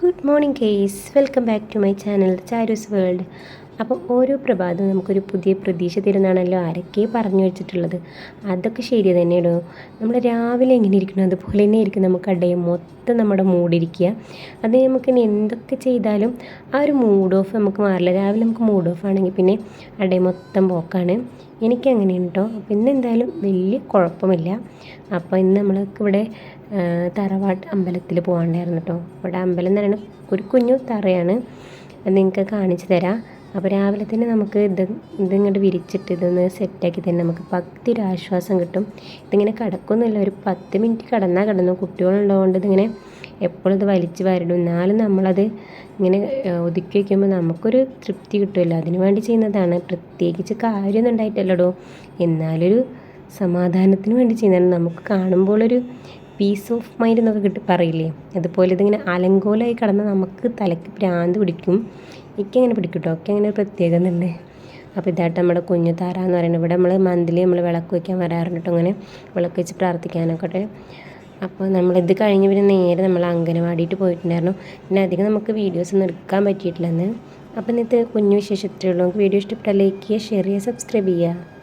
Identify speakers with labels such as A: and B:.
A: good morning guys welcome back to my channel Charu's world അപ്പോൾ ഓരോ പ്രഭാതവും നമുക്കൊരു പുതിയ പ്രതീക്ഷ തരുന്നതാണല്ലോ ആരൊക്കെ പറഞ്ഞു വെച്ചിട്ടുള്ളത്. അതൊക്കെ ശരി തന്നെയാണോ നമ്മൾ രാവിലെ എങ്ങനെ ഇരിക്കണം അതുപോലെ തന്നെ ആയിരിക്കും നമുക്ക് അടയെ മൊത്തം നമ്മുടെ മൂഡിരിക്കുക അത് നമുക്ക് ഇനി എന്തൊക്കെ ചെയ്താലും ആ ഒരു മൂഡ് ഓഫ് നമുക്ക് മാറില്ല. രാവിലെ നമുക്ക് മൂഡ് ഓഫ് ആണെങ്കിൽ പിന്നെ അടയെ മൊത്തം പോക്കാണ്. എനിക്കങ്ങനെയാണ് കേട്ടോ അപ്പോൾ ഇന്ന് എന്തായാലും വലിയ കുഴപ്പമില്ല. അപ്പോൾ ഇന്ന് നമ്മൾക്ക് ഇവിടെ തറവാട്ട് അമ്പലത്തിൽ പോകാണ്ടായിരുന്നു കേട്ടോ ഇവിടെ അമ്പലം എന്ന് പറയുന്നത് ഒരു കുഞ്ഞു തറയാണ്. നിങ്ങൾക്ക് കാണിച്ചു തരാം. അപ്പോൾ രാവിലെ തന്നെ നമുക്ക് ഇത് ഇതിങ്ങോട്ട് വിരിച്ചിട്ട് ഇതൊന്ന് സെറ്റാക്കി തന്നെ നമുക്ക് പകുതി ഒരു ആശ്വാസം കിട്ടും. ഇതിങ്ങനെ കിടക്കുന്നില്ല. ഒരു പത്ത് മിനിറ്റ് കിടന്നാൽ കിടന്നു. കുട്ടികളുള്ളതുകൊണ്ട് ഇതിങ്ങനെ എപ്പോഴും ഇത് വലിച്ചു വാരിടും. എന്നാലും നമ്മളത് ഇങ്ങനെ ഒതുക്കി വയ്ക്കുമ്പോൾ നമുക്കൊരു തൃപ്തി കിട്ടുമല്ലോ. അതിന് വേണ്ടി ചെയ്യുന്നതാണ്. പ്രത്യേകിച്ച് കാര്യമൊന്നും ഉണ്ടായിട്ടല്ലടോ. എന്നാലൊരു സമാധാനത്തിന് വേണ്ടി ചെയ്യുന്നതാണ്. നമുക്ക് കാണുമ്പോഴൊരു പീസ് ഓഫ് മൈൻഡ് എന്നൊക്കെ കിട്ടി പറയില്ലേ? അതുപോലെ ഇതിങ്ങനെ അലങ്കോലമായി കിടന്നാൽ നമുക്ക് തലയ്ക്ക് ഭ്രാന്ത് പിടിക്കും. എനിക്കങ്ങനെ പിടിക്കും കേട്ടോ ഒക്കെ അങ്ങനെ പ്രത്യേകത ഉണ്ട്. അപ്പോൾ ഇതായിട്ട് നമ്മുടെ കുഞ്ഞു താര എന്ന് പറയുന്നത്. ഇവിടെ നമ്മൾ മന്ത്ലി നമ്മൾ വിളക്ക് വയ്ക്കാൻ വരാറുണ്ട് കേട്ടോ അങ്ങനെ വിളക്ക് വെച്ച് പ്രാർത്ഥിക്കാനൊക്കെ അപ്പോൾ നമ്മളിത് കഴിഞ്ഞ് പിന്നെ നേരെ നമ്മൾ അംഗനവാടിയിട്ട് പോയിട്ടുണ്ടായിരുന്നു. പിന്നെ അധികം നമുക്ക് വീഡിയോസ് ഒന്നും എടുക്കാൻ പറ്റിയിട്ടില്ലെന്ന് അപ്പോൾ ഇന്നത്തെ കുഞ്ഞു വിശേഷത്തിലുള്ളൂ നമുക്ക് വീഡിയോ ഇഷ്ടപ്പെട്ടാൽ ലൈക്ക് ചെയ്യുക ഷെയർ ചെയ്യുക സബ്സ്ക്രൈബ് ചെയ്യുക.